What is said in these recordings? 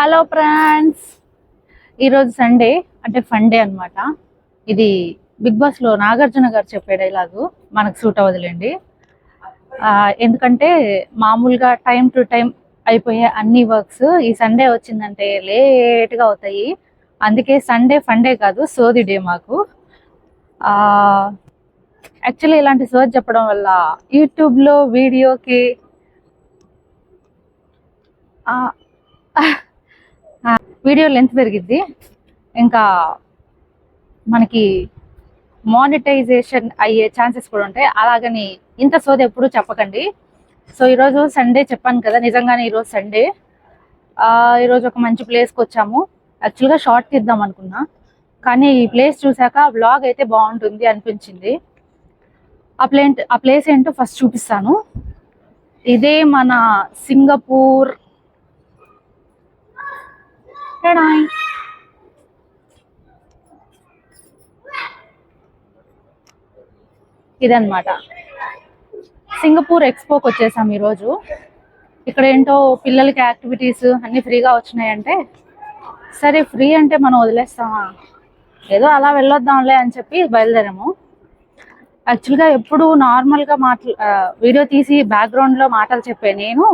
Hello friends ఈరోజు Sunday అంటే funday అన్నమాట. ఇది బిగ్ బాస్లో నాగార్జున గారు చెప్పే డైలాగు మనకు సూట్ అవ్వదులేండి. ఎందుకంటే మామూలుగా టైం టు టైం అయిపోయే అన్ని వర్క్స్ ఈ సండే వచ్చిందంటే లేట్గా అవుతాయి. అందుకే సండే ఫండే కాదు సోది డే మాకు. యాక్చువల్లీ ఇలాంటి సోది చెప్పడం వల్ల యూట్యూబ్లో వీడియోకి ఆ, వీడియో లెంత్ పెరిగిద్ది. ఇంకా మనకి మానిటైజేషన్ అయ్యే ఛాన్సెస్ కూడా ఉంటాయి. అలాగని ఇంత సోది ఎప్పుడు చెప్పకండి. సో ఈరోజు సండే చెప్పాను కదా నిజంగానే ఈరోజు సండే. ఈరోజు ఒక మంచి ప్లేస్కి వచ్చాము. యాక్చువల్గా షార్ట్ తీద్దాం అనుకున్నా. కానీ ఈ ప్లేస్ చూసాక బ్లాగ్ అయితే బాగుంటుంది అనిపించింది. ఆ ప్లేంట్ ఆ ప్లేస్ ఏంటో ఫస్ట్ చూపిస్తాను. ఇదే మన సింగపూర్ టడాయ్. ఇదన్నమాట. సింగపూర్ ఎక్స్పోకి వచ్చేసాం ఈరోజు. ఇక్కడ ఏంటో పిల్లలకి యాక్టివిటీస్ అన్ని ఫ్రీగా వచ్చినాయంటే సరే ఫ్రీ అంటే మనం వదిలేస్తామా? ఏదో అలా వెళ్ళొద్దాంలే అని చెప్పి బయలుదేరాము. యాక్చువల్గా ఎప్పుడు నార్మల్గా మాట్లా వీడియో తీసి బ్యాక్గ్రౌండ్లో మాటలు చెప్పే నేను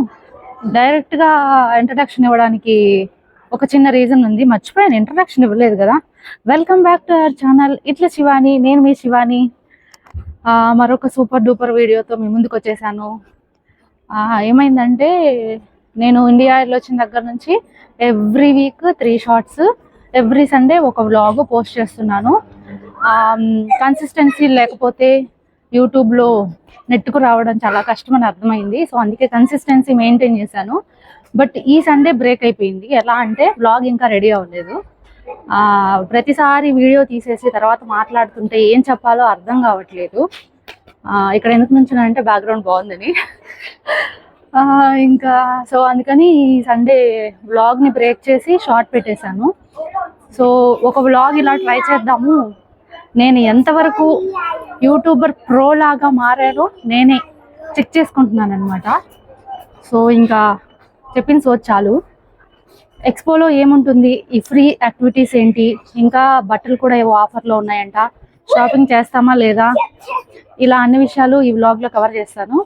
డైరెక్ట్గా ఇంట్రడక్షన్ ఇవ్వడానికి ఒక చిన్న రీజన్ ఉంది. మర్చిపోయాను. ఇంట్రడక్షన్ ఇవ్వలేదు కదా. Welcome back to our channel ఇట్లా శివాని నేను మీ శివాని. మరొక సూపర్ డూపర్ వీడియోతో మీ ముందుకు వచ్చేసాను. ఏమైందంటే నేను ఇండియా వచ్చిన దగ్గర నుంచి every week three shorts every Sunday ఒక వ్లాగ్ పోస్ట్ చేస్తున్నాను. కన్సిస్టెన్సీ లేకపోతే యూట్యూబ్లో నెట్కు రావడం చాలా కష్టం అని అర్థమైంది. సో అందుకే కన్సిస్టెన్సీ మెయింటైన్ చేశాను. బట్ ఈ సండే బ్రేక్ అయిపోయింది. ఎలా అంటే వ్లాగ్ ఇంకా రెడీ అవ్వలేదు. ఆ, ప్రతిసారి వీడియో తీసేసి తర్వాత మాట్లాడుతుంటే ఏం చెప్పాలో అర్థం కావట్లేదు. ఇక్కడ ఎందుకు నుంచునంటే బ్యాక్గ్రౌండ్ బాగుందని. ఆ, ఇంకా సో అందుకని ఈ సండే వ్లాగ్ని బ్రేక్ చేసి షార్ట్ పెట్టేశాను. సో ఒక వ్లాగ్ ఇలా ట్రై చేద్దాము. నేను ఎంతవరకు యూట్యూబర్ ప్రో లాగా మారారో నేనే చెక్ చేసుకుంటున్నాను అనమాట సో ఇంకా చెప్పిన సో చాలు. ఎక్స్పోలో ఏముంటుంది? ఈ ఫ్రీ యాక్టివిటీస్ ఏంటి? ఇంకా బట్టలు కూడా ఏవో ఆఫర్లో ఉన్నాయంట. షాపింగ్ చేస్తామా లేదా? ఇలా అన్ని విషయాలు ఈ వ్లాగ్లో కవర్ చేస్తాను.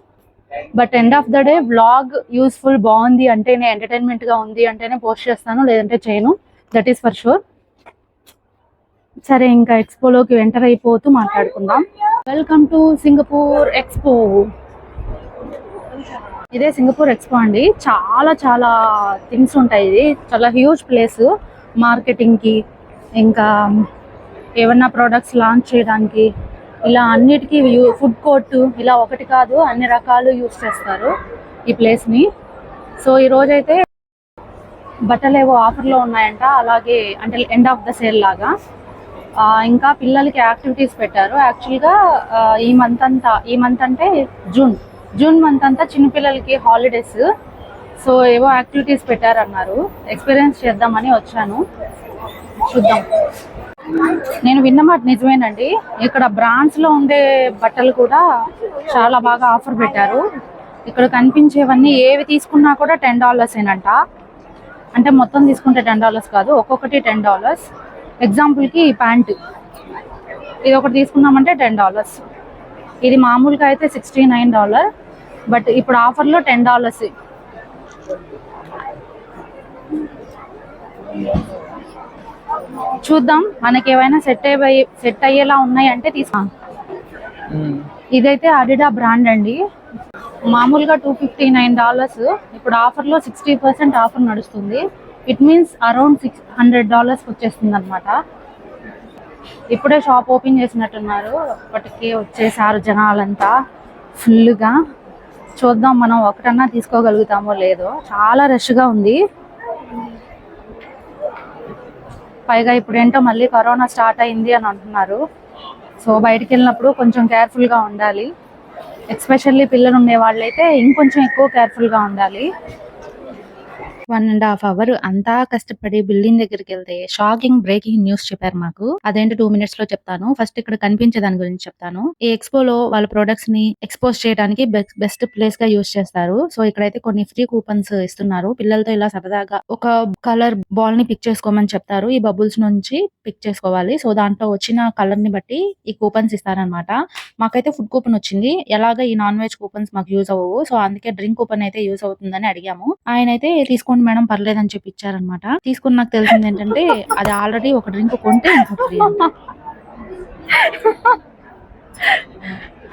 But end of the day vlog useful బాగుంది అంటేనే ఎంటర్టైన్మెంట్గా ఉంది అంటేనే పోస్ట్ చేస్తాను లేదంటే చేయను. దట్ ఈస్ ఫర్ షూర్ సరే ఇంకా ఎక్స్పోలోకి ఎంటర్ అయిపోతూ మాట్లాడుకుందాం. వెల్కమ్ టు సింగపూర్ ఎక్స్పో ఇదే సింగపూర్ ఎక్స్పో అండి. చాలా చాలా థింగ్స్ ఉంటాయి ఇది. చాలా హ్యూజ్ ప్లేస్ మార్కెటింగ్కి ఇంకా ఏమన్నా ప్రోడక్ట్స్ లాంచ్ చేయడానికి ఇలా అన్నిటికీ ఫుడ్ కోర్ట్ ఇలా ఒకటి కాదు అన్ని రకాలు యూస్ చేస్తారు ఈ ప్లేస్ని. సో ఈ రోజైతే బట్టలు ఏవో ఆఫర్లో ఉన్నాయంట. అలాగే అంటే ఎండ్ ఆఫ్ ద సేల్ లాగా. ఇంకా పిల్లలకి యాక్టివిటీస్ పెట్టారు. యాక్చువల్గా ఈ మంత్ అంతా ఈ మంత్ అంటే జూన్. జూన్ మంత్ అంతా చిన్నపిల్లలకి హాలిడేస్ సో ఏవో యాక్టివిటీస్ పెట్టారన్నారు. ఎక్స్పీరియన్స్ చేద్దామని వచ్చాను. చూద్దాం. నేను విన్న మాట నిజమేనండి. ఇక్కడ బ్రాండ్స్లో ఉండే బట్టలు కూడా చాలా బాగా ఆఫర్ పెట్టారు. ఇక్కడ కనిపించేవన్నీ ఏవి తీసుకున్నా కూడా టెన్ డాలర్స్ ఏనంట. అంటే మొత్తం తీసుకుంటే టెన్ డాలర్స్ కాదు ఒక్కొక్కటి టెన్ డాలర్స్ ఎగ్జాంపుల్కి ప్యాంటు ప్యాంట్. ఇది ఒకటి తీసుకున్నామంటే టెన్ డాలర్స్ ఇది మామూలుగా అయితే సిక్స్టీ నైన్ డాలర్ బట్ ఇప్పుడు ఆఫర్లో టెన్ డాలర్స్ చూద్దాం మనకి ఏమైనా సెట్ అయ్యే సెట్ అయ్యేలా ఉన్నాయంటే తీసుకు. ఇదైతే అడిడా బ్రాండ్ అండి. మామూలుగా టూ ఫిఫ్టీ నైన్ డాలర్స్ ఇప్పుడు ఆఫర్లో సిక్స్టీ పర్సెంట్ ఆఫర్ నడుస్తుంది. It means around six hundred డాలర్స్కి వచ్చేస్తుంది అనమాట ఇప్పుడే షాప్ ఓపెన్ చేసినట్టున్నారు. ఇప్పటికే వచ్చేసారు జనాలంతా. ఫుల్గా చూద్దాం మనం ఒకటన్నా తీసుకోగలుగుతామో లేదో. చాలా రష్గా ఉంది. పైగా ఇప్పుడు ఏంటో మళ్ళీ కరోనా స్టార్ట్ అయింది అని అంటున్నారు. సో బయటికి వెళ్ళినప్పుడు కొంచెం కేర్ఫుల్గా ఉండాలి. ఎక్స్పెషల్లీ పిల్లలు ఉండే వాళ్ళైతే ఇంకొంచెం ఎక్కువ కేర్ఫుల్గా ఉండాలి. వన్ అండ్ హాఫ్ అవర్ అంతా కష్టపడి బిల్డింగ్ దగ్గరికి వెళ్తే షాకింగ్ బ్రేకింగ్ న్యూస్ చెప్పారు మాకు. అదేంటి టూ మినిట్స్లో చెప్తాను. ఫస్ట్ ఇక్కడ కనిపించే దాని గురించి చెప్తాను. ఈ ఎక్స్పో లో వాళ్ళ ప్రొడక్ట్స్ని ఎక్స్పోజ్ చేయడానికి బెస్ట్ ప్లేస్గా యూస్ చేస్తారు. సో ఇక్కడైతే కొన్ని ఫ్రీ కూపన్స్ ఇస్తున్నారు. పిల్లలతో ఇలా సరదాగా ఒక కలర్ బాల్ని పిక్ చేసుకోమని చెప్తారు. ఈ బబుల్స్ నుంచి పిక్ చేసుకోవాలి. సో దాంట్లో వచ్చిన కలర్ని బట్టి ఈ కూపన్స్ ఇస్తారనమాట మాకైతే ఫుడ్ కూపన్ వచ్చింది. ఎలాగ ఈ నాన్ వెజ్ కూపన్స్ మాకు యూజ్ అవ్వవు. సో అందుకే డ్రింక్ కూపన్ అయితే యూజ్ అవుతుందని అడిగాము. ఆయన అయితే తీసుకోండి మేడం పర్లేదని చెప్పి ఇచ్చారనమాట తీసుకుని నాకు తెలిసింది ఏంటంటే అది ఆల్రెడీ ఒక డ్రింక్ కొంటే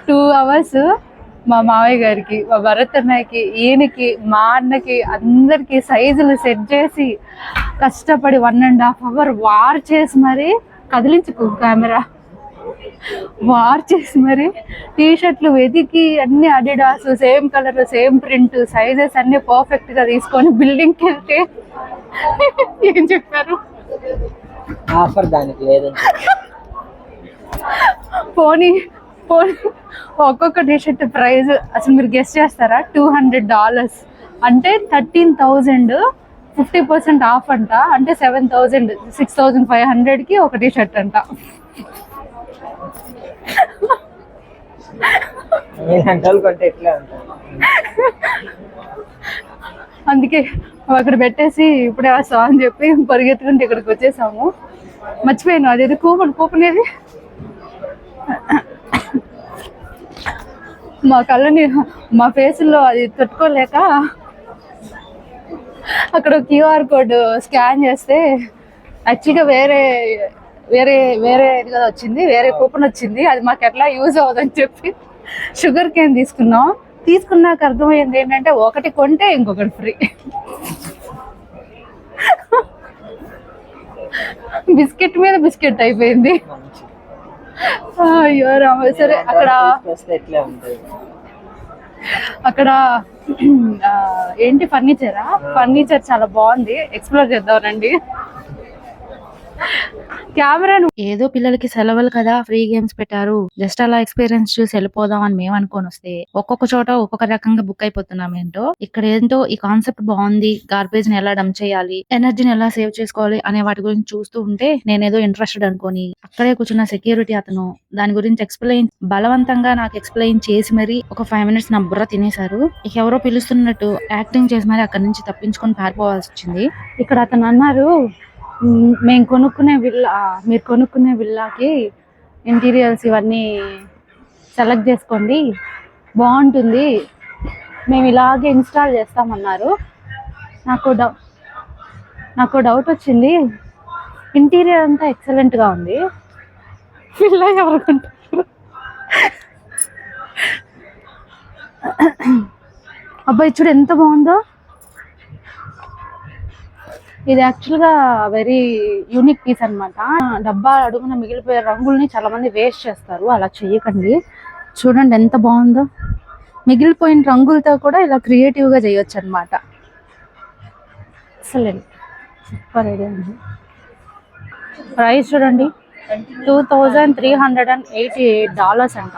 టూ అవర్స్ మా మావయ్య గారికి మా భరత్ అన్నయ్యకి ఈయనకి మా అన్నకి అందరికి సైజులు సెట్ చేసి కష్టపడి one and half hour war చేసి మరి కదిలించుకో కెమెరా వార్ చేసి మరి టీ షర్ట్లు వెతికి అన్ని Adidas same colour same print sizes అన్ని పర్ఫెక్ట్గా తీసుకొని బిల్డింగ్కి వెళ్తే ఏం చెప్పారు? ఆఫర్ దానికి లేదని పోనీ పోనీ ఒక్కొక్క టీ షర్ట్ ప్రైస్ అసలు మీరు గెస్ట్ చేస్తారా? టూ హండ్రెడ్ డాలర్స్ అంటే thirteen thousand fifty percent off అంట. అంటే seven thousand six thousand five హండ్రెడ్కి ఒక టీ షర్ట్ అంట. అందుకే అక్కడ పెట్టేసి ఇప్పుడే వస్తాం అని చెప్పి పరిగెత్తుకుంటే ఇక్కడికి వచ్చేసాము. మర్చిపోయాను అదేది కూపన్ కూపన్ ఏది మా కళ్ళని మా ఫేసుల్లో అది తట్టుకోలేక అక్కడ క్యూఆర్ కోడ్ స్కాన్ చేస్తే యాక్చువల్గా వేరే వేరే వేరే ఇది కదా వచ్చింది వేరే కూపన్ వచ్చింది అది మాకు ఎట్లా యూజ్ అవ్వదని చెప్పి షుగర్ కేన్ తీసుకున్నాం. తీసుకున్నాక అర్థమైంది ఏంటంటే ఒకటి కొంటే ఇంకొకటి ఫ్రీ. బిస్కెట్ మీద బిస్కెట్ అయిపోయింది. అయ్యో రామ సరే అక్కడ అక్కడ ఏంటి ఫర్నిచరా? ఫర్నిచర్ చాలా బాగుంది. ఎక్స్ప్లోర్ చేద్దాం రండి. కెమెరాను ఏదో పిల్లలకి సెలవులు కదా ఫ్రీ గేమ్స్ పెట్టారు. జస్ట్ అలా ఎక్స్పీరియన్స్ చూసి వెళ్ళిపోదాం అని మేము అనుకొని వస్తే ఒక్కొక్క చోట ఒక్కొక్క రకంగా బుక్ అయిపోతున్నాం ఏంటో. ఇక్కడ ఏంటో ఈ కాన్సెప్ట్ బాగుంది గార్బేజ్ని ఎలా డంప్ చేయాలి ఎనర్జీని ఎలా సేవ్ చేసుకోవాలి అనే వాటి గురించి చూస్తూ ఉంటే నేనేదో ఇంట్రెస్టెడ్ అనుకొని అక్కడే కూర్చున్న సెక్యూరిటీ అతను దాని గురించి ఎక్స్ప్లెయిన్ బలవంతంగా నాకు ఎక్స్ప్లెయిన్ చేసి మరి ఒక ఫైవ్ మినిట్స్ నా బుర్ర తినేశారు. ఇక ఎవరో పిలుస్తున్నట్టు యాక్టింగ్ చేసి మరి అక్కడ నుంచి తప్పించుకొని పారిపోవాల్సి వచ్చింది. ఇక్కడ అతను అన్నారు మేము కొనుక్కునే విల్లా మీరు కొనుక్కునే విల్లాకి ఇంటీరియర్స్ ఇవన్నీ సెలెక్ట్ చేసుకోండి. బాగుంటుంది. మేము ఇలాగే ఇన్స్టాల్ చేస్తామన్నారు. నాకు డౌ నాకు డౌట్ వచ్చింది. ఇంటీరియర్ అంతా ఎక్సలెంట్గా ఉంది. విల్లా ఎవరు కొంటారు? అబ్బాయి చూడు ఎంత బాగుందో. ఇది యాక్చువల్గా వెరీ యూనిక్ పీస్ అన్నమాట. డబ్బా అడుగున మిగిలిపోయే రంగుల్ని చాలా మంది వేస్ట్ చేస్తారు. అలా చేయకండి చూడండి ఎంత బాగుందో. మిగిలిపోయిన రంగులతో కూడా ఇలా క్రియేటివ్గా చేయొచ్చు అనమాట ఎక్సలెంట్ సూపర్ ఐడియా అండి. ప్రైస్ చూడండి. Two thousand three hundred and eighty eight dollars అంట.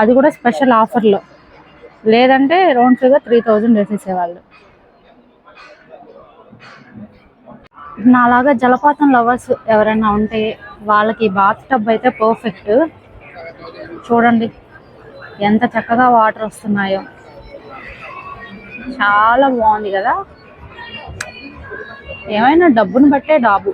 అది కూడా స్పెషల్ ఆఫర్లో లేదంటే రౌండ్ ఫిగర్ త్రీ థౌజండ్ వేసేసేవాళ్ళు. నాలాగా జలపాతం లవర్స్ ఎవరైనా ఉంటే వాళ్ళకి బాత్ టబ్ అయితే పర్ఫెక్ట్ చూడండి ఎంత చక్కగా వాటర్ వస్తున్నాయో. చాలా బాగుంది కదా? ఏమైనా డబ్బును బట్టే డాబు.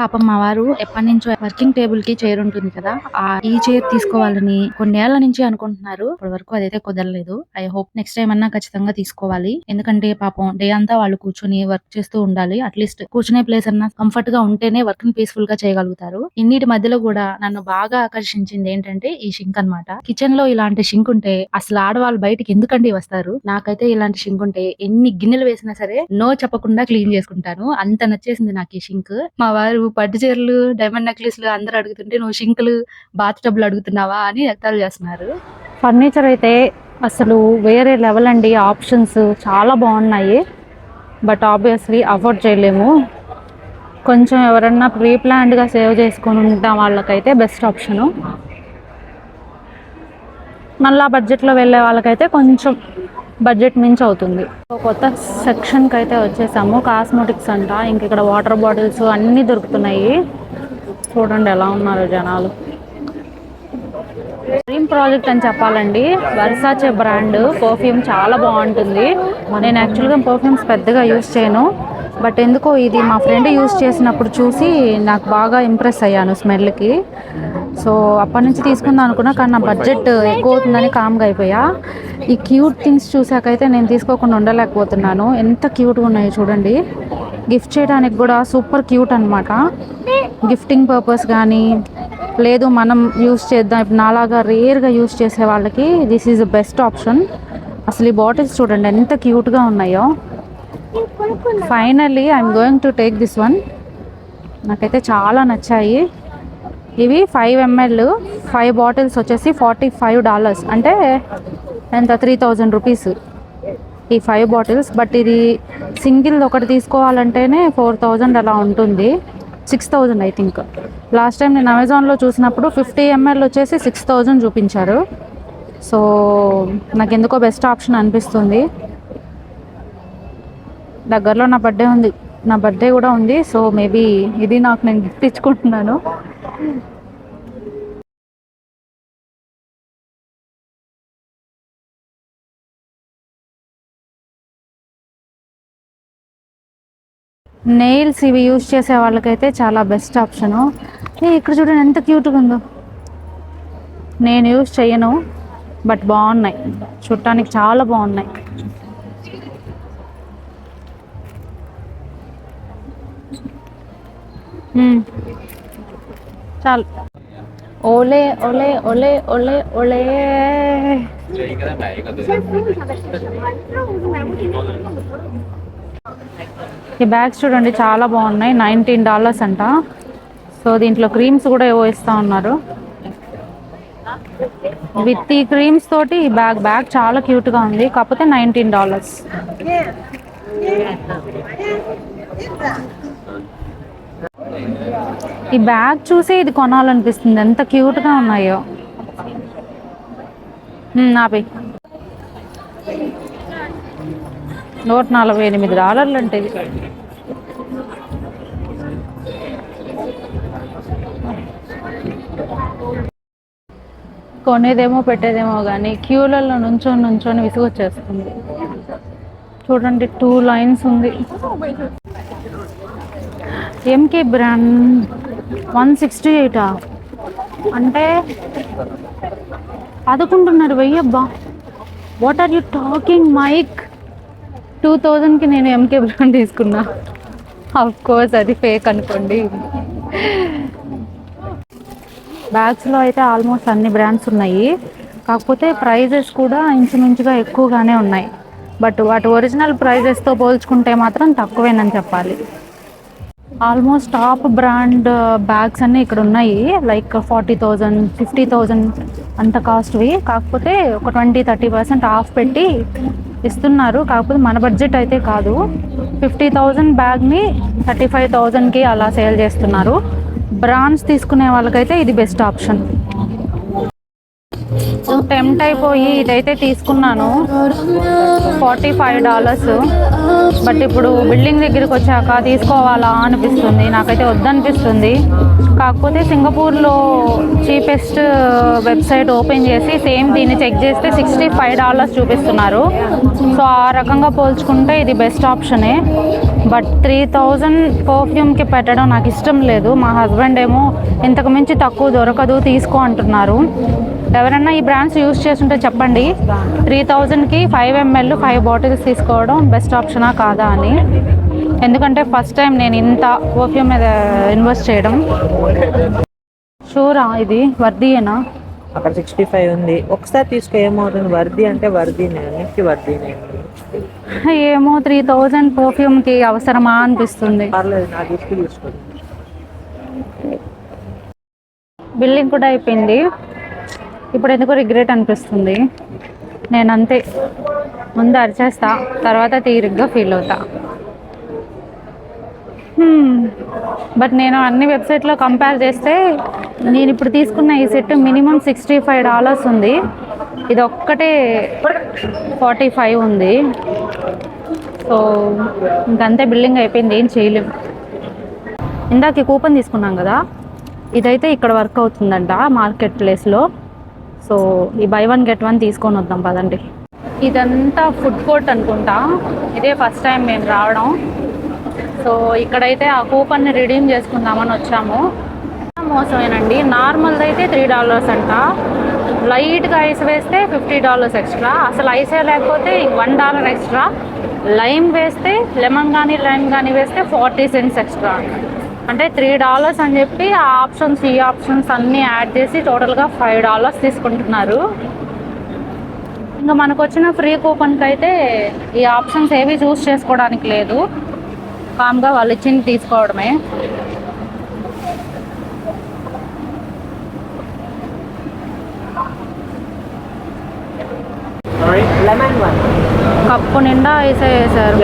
పాపం మా వారు ఎప్పటి నుంచో వర్కింగ్ టేబుల్కి చైర్ ఉంటుంది కదా ఆ ఈ చైర్ తీసుకోవాలని కొన్నేళ్ళ నుంచి అనుకుంటున్నారు. ఇప్పటి వరకు అదైతే కుదరలేదు. ఐ హోప్ నెక్స్ట్ టైం అన్నా ఖచ్చితంగా తీసుకోవాలి. ఎందుకంటే పాపం డే అంతా వాళ్ళు కూర్చొని వర్క్ చేస్తూ ఉండాలి. అట్లీస్ట్ కూర్చునే ప్లేస్ అన్నా కంఫర్ట్గా ఉంటేనే వర్క్ని పీస్ఫుల్గా చేయగలుగుతారు. ఇన్నిటి మధ్యలో కూడా నన్ను బాగా ఆకర్షించింది ఏంటంటే ఈ షింక్ అన్నమాట. కిచెన్లో ఇలాంటి షింక్ ఉంటే అసలు ఆడవాళ్ళు బయటికి ఎందుకండి వస్తారు? నాకైతే ఇలాంటి షింక్ ఉంటే ఎన్ని గిన్నెలు వేసినా సరే నో చెప్పకుండా క్లీన్ చేసుకుంటాను. అంత నచ్చేసింది నాకు ఈ షింక్ మా వారు పట్టు చీరలు డైమండ్ నెక్లెస్లు అందరు అడుగుతుంటే నువ్వు షింకులు బాత్ టబ్లు అడుగుతున్నావా? అని వ్యక్తాలు చేస్తున్నారు. ఫర్నిచర్ అయితే అసలు వేరే లెవెల్ అండి. ఆప్షన్స్ చాలా బాగున్నాయి. బట్ ఆబ్వియస్లీ అఫోర్డ్ చేయలేము. కొంచెం ఎవరన్నా ప్రీ ప్లాన్డ్గా సేవ్ చేసుకొని ఉంటాం వాళ్ళకైతే బెస్ట్ ఆప్షను మళ్ళీ బడ్జెట్లో వెళ్ళే వాళ్ళకైతే కొంచెం బడ్జెట్ మించి అవుతుంది. కొత్త సెక్షన్కి అయితే వచ్చేసాము. కాస్మెటిక్స్ అంట. ఇంక ఇక్కడ వాటర్ బాటిల్స్ అన్నీ దొరుకుతున్నాయి. చూడండి ఎలా ఉన్నారు జనాలు. డ్రీమ్ ప్రాజెక్ట్ అని చెప్పాలండి. వర్సాచే బ్రాండ్ పర్ఫ్యూమ్ చాలా బాగుంటుంది. నేను యాక్చువల్గా పర్ఫ్యూమ్స్ పెద్దగా యూస్ చేయను. బట్ ఎందుకో ఇది మా ఫ్రెండ్ యూస్ చేసినప్పుడు చూసి నాకు బాగా ఇంప్రెస్ అయ్యాను స్మెల్కి. సో అప్పటి నుంచి తీసుకుందాం అనుకున్నా కానీ నా బడ్జెట్ ఎక్కువ అవుతుందని కామ్గా అయిపోయా. ఈ క్యూట్ థింగ్స్ చూసాకైతే నేను తీసుకోకుండా ఉండలేకపోతున్నాను. ఎంత క్యూట్గా ఉన్నాయో చూడండి. గిఫ్ట్ చేయడానికి కూడా సూపర్ క్యూట్ అనమాట గిఫ్టింగ్ పర్పస్ కానీ లేదు మనం యూస్ చేద్దాం. ఇప్పుడు నాలాగా రేర్గా యూస్ చేసే వాళ్ళకి this is the best option అసలు ఈ బాటిల్స్ చూడండి ఎంత క్యూట్గా ఉన్నాయో. Finally I'm going to take this one నాకైతే చాలా నచ్చాయి. ఇవి ఫైవ్ ఎంఎల్ ఫైవ్ బాటిల్స్ వచ్చేసి ఫార్టీ ఫైవ్ డాలర్స్ అంటే ఎంత? త్రీ థౌజండ్ రూపీస్ ఈ ఫైవ్ బాటిల్స్ బట్ ఇది సింగిల్ ఒకటి తీసుకోవాలంటేనే ఫోర్ థౌజండ్ అలా ఉంటుంది. Six thousand I think last time నేను అమెజాన్లో చూసినప్పుడు ఫిఫ్టీ ఎంఎల్ వచ్చేసి సిక్స్ థౌజండ్ చూపించారు. సో నాకు ఎందుకో బెస్ట్ ఆప్షన్ అనిపిస్తుంది. దగ్గరలో నా బర్త్డే ఉంది. నా బర్త్డే కూడా ఉంది. సో మేబీ ఇది నాకు నేను గిఫ్ట్ ఇచ్చుకుంటున్నాను. నెయిల్స్ ఇవి యూజ్ చేసే వాళ్ళకైతే చాలా బెస్ట్ ఆప్షను ఇక్కడ చూడండి ఎంత క్యూట్గా ఉందో. నేను యూజ్ చేయను బట్ బాగున్నాయి. చూడటానికి చాలా బాగున్నాయి. Hmm. చాలు. ఓలే ఓలే ఓలే ఓలే ఓలే ఈ బ్యాగ్స్ చూడండి చాలా బాగున్నాయి. నైన్టీన్ డాలర్స్ అంట. సో దీంట్లో క్రీమ్స్ కూడా ఏవో ఇస్తా ఉన్నారు. విత్ ఈ క్రీమ్స్ తోటి ఈ బ్యాగ్ బ్యాగ్ చాలా క్యూట్గా ఉంది. కాకపోతే నైన్టీన్ డాలర్స్. ఈ బ్యాగ్ చూసి ఇది కొనాలనిపిస్తుంది. ఎంత క్యూట్గా ఉన్నాయో. మ్మ్, నూట నలభై ఎనిమిది డాలర్లు అంటే ఇది. కొనేదేమో పెట్టేదేమో కానీ క్యూలలో నుంచొని నుంచొని విసుగొచ్చేస్తుంది. చూడండి టూ లైన్స్ ఉంది. MK brand. వన్ సిక్స్టీ ఎయిటా? అంటే పదకొండున్నర వెయ్యి అబ్బా what are you talking mike two థౌజండ్కి నేను ఎంకే బ్రాండ్ తీసుకున్నా. ఆఫ్ కోర్స్ అది ఫేక్ అనుకోండి. బ్యాగ్స్లో అయితే ఆల్మోస్ట్ అన్ని బ్రాండ్స్ ఉన్నాయి. కాకపోతే ప్రైజెస్ కూడా ఇంచుమించుగా ఎక్కువగానే ఉన్నాయి. బట్ వాటి ఒరిజినల్ ప్రైజెస్తో పోల్చుకుంటే మాత్రం తక్కువేనని చెప్పాలి. ఆల్మోస్ట్ టాప్ బ్రాండ్ బ్యాగ్స్ అన్నీ ఇక్కడ ఉన్నాయి. Like forty thousand fifty thousand అంత కాస్ట్వి కాకపోతే ఒక ట్వంటీ థర్టీ పర్సెంట్ ఆఫ్ పెట్టి ఇస్తున్నారు. కాకపోతే మన బడ్జెట్ అయితే కాదు. ఫిఫ్టీ థౌజండ్ బ్యాగ్ని థర్టీ ఫైవ్ థౌజండ్కి అలా సేల్ చేస్తున్నారు. బ్రాండ్స్ తీసుకునే వాళ్ళకైతే ఇది బెస్ట్ ఆప్షన్. టెంప్ట్ అయిపోయి ఇదైతే తీసుకున్నాను. ఫార్టీ ఫైవ్ డాలర్స్ బట్ ఇప్పుడు బిల్డింగ్ దగ్గరికి వచ్చాక తీసుకోవాలా అనిపిస్తుంది. నాకైతే వద్దనిపిస్తుంది. కాకపోతే సింగపూర్లో చీపెస్ట్ వెబ్సైట్ ఓపెన్ చేసి సేమ్ దీన్ని చెక్ చేస్తే సిక్స్టీ ఫైవ్ డాలర్స్ చూపిస్తున్నారు. సో ఆ రకంగా పోల్చుకుంటే ఇది బెస్ట్ ఆప్షనే బట్ త్రీ థౌజండ్ పర్ఫ్యూమ్కి పెట్టడం నాకు ఇష్టం లేదు. మా హస్బెండ్ ఏమో ఇంతకు మించి తక్కువ దొరకదు తీసుకో అంటున్నారు. ఎవరైనా ఈ బ్రాండ్స్ యూస్ చేస్తుంటే చెప్పండి. త్రీ థౌజండ్కి ఫైవ్ ఎంఎల్ ఫైవ్ బాటిల్స్ తీసుకోవడం బెస్ట్ ఆప్షనా కాదా అని. ఎందుకంటే ఫస్ట్ టైం నేను ఇంత పర్ఫ్యూమ్ మీద ఇన్వెస్ట్ చేయడం. షూరా ఇది? వర్దీయేనా? అక్కడ సిక్స్టీ ఫైవ్ ఉంది. ఒకసారి తీసుకో ఏమవుతుంది వర్ది అంటే వర్దీనే అన్నిటికీ వర్దీనే. ఏమో త్రీ థౌజండ్ పర్ఫ్యూమ్కి అవసరమా అనిపిస్తుంది. పర్లేదు నా తీసుకు తీసుకో. బిల్లింగ్ కూడా అయిపోయింది. ఇప్పుడు ఎందుకో రిగ్రెట్ అనిపిస్తుంది. నేను అంతే. ముందు అరిచేస్తా తర్వాత తీరిగ్గా ఫీల్ అవుతా. బట్ నేను అన్ని వెబ్సైట్లో కంపేర్ చేస్తే నేను ఇప్పుడు తీసుకున్న ఈ set minimum sixty five dollars ఉంది. ఇది ఒక్కటే ఫార్టీ ఫైవ్ ఉంది. సో ఇంకంతే బిల్డింగ్ అయిపోయింది. ఏం చేయలేం. ఇందాక ఈ కూపన్ తీసుకున్నాం కదా. ఇదైతే ఇక్కడ వర్క్ అవుతుందంట మార్కెట్ ప్లేస్లో. సో ఈ బై వన్ గెట్ వన్ తీసుకొని వద్దాం పదండి. ఇదంతా ఫుడ్ కోర్ట్ అనుకుంటా. ఇదే ఫస్ట్ టైం మేము రావడం. సో ఇక్కడైతే ఆ కూపన్ని రిడీమ్ చేసుకుందామని వచ్చాము. మోసమేనండి. నార్మల్ది అయితే త్రీ డాలర్స్ అంట. లైట్గా ఐస్ వేస్తే ఫిఫ్టీ డాలర్స్ ఎక్స్ట్రా. అసలు ఐసే లేకపోతే వన్ డాలర్ ఎక్స్ట్రా. లైమ్ వేస్తే లెమన్ కానీ లైమ్ కానీ వేస్తే ఫార్టీ సెంట్స్ ఎక్స్ట్రా. అంటే త్రీ డాలర్స్ అని చెప్పి ఆ ఆప్షన్స్ ఈ ఆప్షన్స్ అన్నీ యాడ్ చేసి టోటల్గా ఫైవ్ డాలర్స్ తీసుకుంటున్నారు. ఇంకా మనకు వచ్చిన ఫ్రీ కూపన్కి అయితే ఈ ఆప్షన్స్ ఏవి చూస్ చేసుకోవడానికి లేదు. కామ్గా వాళ్ళు ఇచ్చింది తీసుకోవడమే. కప్పు నిండా వేసేసారు.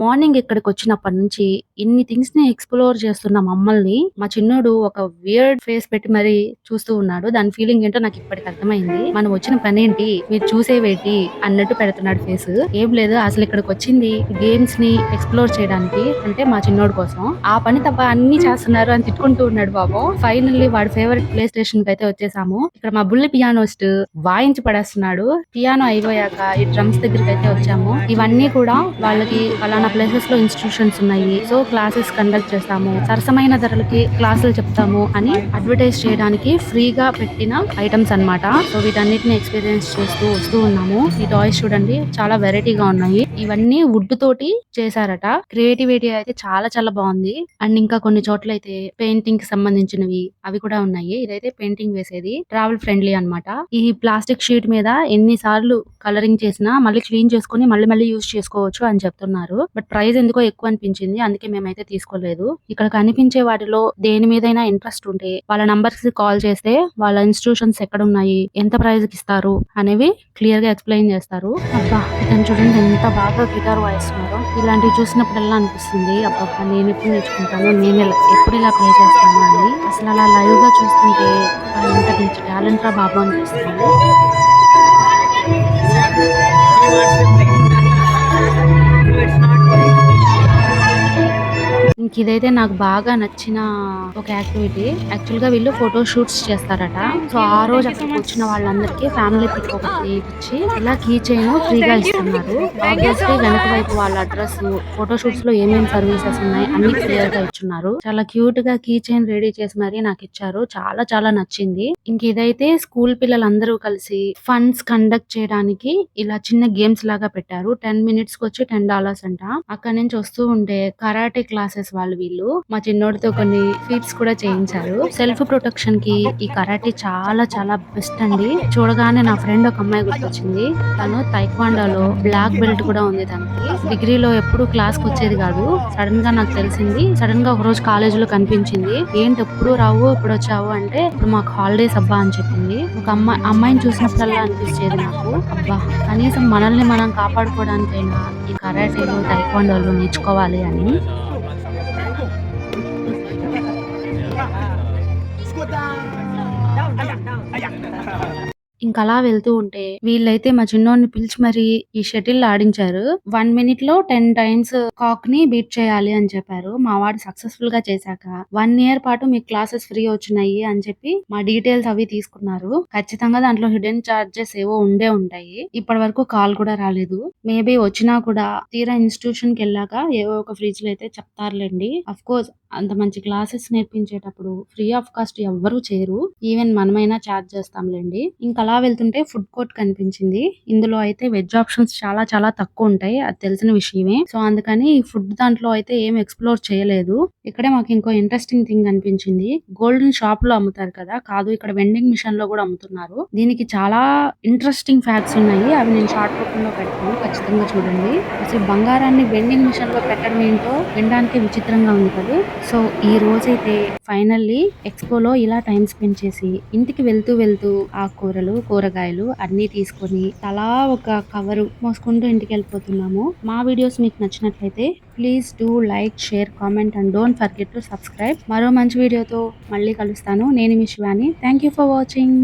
మార్నింగ్ ఇక్కడికి వచ్చినప్పటి నుంచి ఇన్ని థింగ్స్ని ఎక్స్ప్లోర్ చేస్తున్న మమ్మల్ని మా చిన్నోడు ఒక వియర్డ్ ఫేస్ పెట్టి మరి చూస్తూ ఉన్నాడు. దాని ఫీలింగ్ ఏంటో నాకు ఇప్పటికి అర్థమైంది. మనం వచ్చిన పని ఏంటి? మీరు చూసేవేటి? అన్నట్టు పెడుతున్నాడు ఫేస్ ఏం లేదు అసలు ఇక్కడికి వచ్చింది గేమ్స్ని ఎక్స్ప్లోర్ చేయడానికి అంటే మా చిన్నోడు కోసం. ఆ పని తప్ప అన్ని చేస్తున్నారు అని తిట్టుకుంటూ ఉన్నాడు బాబు ఫైనల్లీ వాడి ఫేవరెట్ ప్లే స్టేషన్కి అయితే వచ్చేసాము. ఇక్కడ మా బుల్లి పియానోస్ట్ వాయించి పడేస్తున్నాడు. పియానో అయిపోయాక ఈ డ్రమ్స్ దగ్గరికి అయితే వచ్చాము. ఇవన్నీ కూడా వాళ్ళకి ఫలానా ప్లేసెస్లో ఇన్స్టిట్యూషన్స్ ఉన్నాయి. సో క్లాసెస్ కండక్ట్ చేస్తాము. సరసమైన ధరలకి క్లాసులు చెప్తాము అని అడ్వర్టైజ్ చేయడానికి ఫ్రీగా పెట్టిన ఐటమ్స్ అన్నమాట. సో వీటన్నిటిని ఎక్స్పీరియన్స్ చేస్తూ వస్తూ ఉన్నాము. ఈ టాయ్స్ చూడండి చాలా వెరైటీగా ఉన్నాయి. ఇవన్నీ వుడ్ తోటి చేశారట. క్రియేటివిటీ అయితే చాలా చాలా బాగుంది. అండ్ ఇంకా కొన్ని చోట్ల అయితే పెయింటింగ్కి సంబంధించినవి అవి కూడా ఉన్నాయి. ఇదైతే పెయింటింగ్ వేసేది. ట్రావెల్ ఫ్రెండ్లీ అన్నమాట. ఈ ప్లాస్టిక్ షీట్ మీద ఎన్ని సార్లు కలరింగ్ చేసినా మళ్ళీ క్లీన్ చేసుకొని మళ్ళీ మళ్ళీ యూజ్ చేసుకోవచ్చు అని చెప్తున్నారు. బట్ ప్రైస్ ఎందుకో ఎక్కువ అనిపించింది. అందుకే మేమైతే తీసుకోలేదు. ఇక్కడ కనిపించే వాటిలో దేని మీదైనా ఇంట్రెస్ట్ ఉంటే వాళ్ళ నంబర్స్కి కాల్ చేస్తే వాళ్ళ ఇన్స్టిట్యూషన్స్ ఎక్కడ ఉన్నాయి ఎంత ప్రైస్కి ఇస్తారు అనేవి క్లియర్గా ఎక్స్ప్లెయిన్ చేస్తారు. అబ్బా ఇతను చూడండి ఎంత బాగా గిటార్ వాయిస్తున్నారో. ఇలాంటివి చూసినప్పుడల్లా అనిపిస్తుంది. అబ్బా నేను ఎప్పుడు నేర్చుకుంటాను నేను ఇలా- ఎప్పుడు ఇలా ప్లే చేస్తాను అని. అసలు అలా లైవ్గా చూస్తుంటే ఇంత మంచి టాలెంట్ రా బాబు అనిపిస్తుంది. ఇదైతే నాకు బాగా నచ్చిన ఒక యాక్టివిటీ. యాక్చువల్గా వీళ్ళు ఫోటో షూట్స్ చేస్తారట. సో ఆ రోజు అక్కడికి వచ్చిన వాళ్ళందరికీ ఫ్యామిలీ పిక్ ఒకటి ఇచ్చి ఇలా కీ చైన్ ఫ్రీగా ఇస్తున్నారు. ఆబ్వియస్లీ వెనక వైపు వాళ్ళ అడ్రస్ ఫోటో షూట్స్లో ఏమేమి సర్వీసెస్ ఉన్నాయి అన్ని క్లియర్గా ఇచ్చున్నారు. చాలా క్యూట్గా కీ చైన్ రెడీ చేసి మరీ నాకు ఇచ్చారు. చాలా చాలా నచ్చింది. ఇంక ఇదైతే స్కూల్ పిల్లలందరూ కలిసి ఫండ్స్ కండక్ట్ చేయడానికి ఇలా చిన్న గేమ్స్ లాగా పెట్టారు. టెన్ మినిట్స్కి వచ్చి టెన్ డాలర్స్ అంట. అక్కడ నుంచి వస్తూ ఉంటే కరాటే క్లాసెస్ వాళ్ళు వీళ్ళు మా చిన్నోడితో కొన్ని ఫీట్స్ కూడా చేయించారు. సెల్ఫ్ ప్రొటెక్షన్కి ఈ కరాటే చాలా చాలా బెస్ట్ అండి. చూడగానే నా ఫ్రెండ్ ఒక అమ్మాయి గుర్తొచ్చింది. తను తైక్వాండోలో బ్లాక్ బెల్ట్ కూడా ఉంది తనకి. డిగ్రీలో ఎప్పుడు క్లాస్కి వచ్చేది కాదు. సడన్గా నాకు తెలిసింది. సడన్గా ఒక రోజు కాలేజ్లో కనిపించింది. ఏంటి ఎప్పుడు రావు ఇప్పుడు వచ్చావు? అంటే ఇప్పుడు మాకు హాలిడేస్ అబ్బా అని చెప్పింది. ఒక అమ్మాయి అమ్మాయిని చూసినప్పుడల్లా అనిపించేది నాకు. అబ్బా కనీసం మనల్ని మనం కాపాడుకోవడానికైనా ఈ కరాటేలో తైక్వాండోలో నేర్చుకోవాలి అని. ఇంకా అలా వెళ్తూ ఉంటే వీళ్ళైతే మా చిన్నోడిని పిలిచి మరి ఈ షటిల్ ఆడించారు. వన్ మినిట్లో టెన్ టైమ్స్ కాక్ని బీట్ చేయాలి అని చెప్పారు. మా వాడు సక్సెస్ఫుల్గా చేశాక వన్ ఇయర్ పాటు మీకు క్లాసెస్ ఫ్రీ వచ్చినాయి అని చెప్పి మా డీటెయిల్స్ అవి తీసుకున్నారు. ఖచ్చితంగా దాంట్లో హిడెన్ చార్జెస్ ఏవో ఉండే ఉంటాయి. ఇప్పటి వరకు కాల్ కూడా రాలేదు. మేబీ వచ్చినా కూడా తీరా ఇన్స్టిట్యూషన్కి వెళ్ళాక ఏవో ఒక ఫ్రిడ్జ్లో అయితే చెప్తారులేండి. అఫ్ కోర్స్ అంత మంచి క్లాసెస్ నేర్పించేటప్పుడు ఫ్రీ ఆఫ్ కాస్ట్ ఎవ్వరూ చేయరు. ఈవెన్ మనమైనా ఛార్జ్ చేస్తాంలేండి. ఇంకా అలా వెళ్తుంటే ఫుడ్ కోర్ట్ కనిపించింది. ఇందులో అయితే వెజ్ ఆప్షన్స్ చాలా చాలా తక్కువ ఉంటాయి. అది తెలిసిన విషయమే. సో అందుకని ఈ ఫుడ్ దాంట్లో అయితే ఏం ఎక్స్ప్లోర్ చేయలేదు. ఇక్కడే మాకు ఇంకో ఇంట్రెస్టింగ్ థింగ్ అనిపించింది. గోల్డెన్ షాప్లో అమ్ముతారు కదా. కాదు ఇక్కడ వెండింగ్ మిషన్లో కూడా అమ్ముతున్నారు. దీనికి చాలా ఇంట్రెస్టింగ్ ఫ్యాక్ట్స్ ఉన్నాయి. అవి నేను షార్ట్ రూపంలో పెడతాను. ఖచ్చితంగా చూడండి. అసలు బంగారాన్ని వెండింగ్ మిషన్లో పెట్టడం ఏంటో వినడానికి విచిత్రంగా ఉంది కదా. సో ఈ రోజైతే ఫైనల్లీ ఎక్స్పోలో ఇలా టైం స్పెండ్ చేసి ఇంటికి వెళ్తూ వెళ్తూ ఆకుకూరలు కూరగాయలు అన్ని తీసుకొని తలా ఒక కవరు మోసుకుంటూ ఇంటికి వెళ్ళిపోతున్నాము. మా వీడియోస్ మీకు నచ్చినట్లయితే please do like share comment and don't forget to subscribe. మరో మంచి వీడియోతో మళ్ళీ కలుస్తాను. నేను మీ Shivani. Thank you for watching.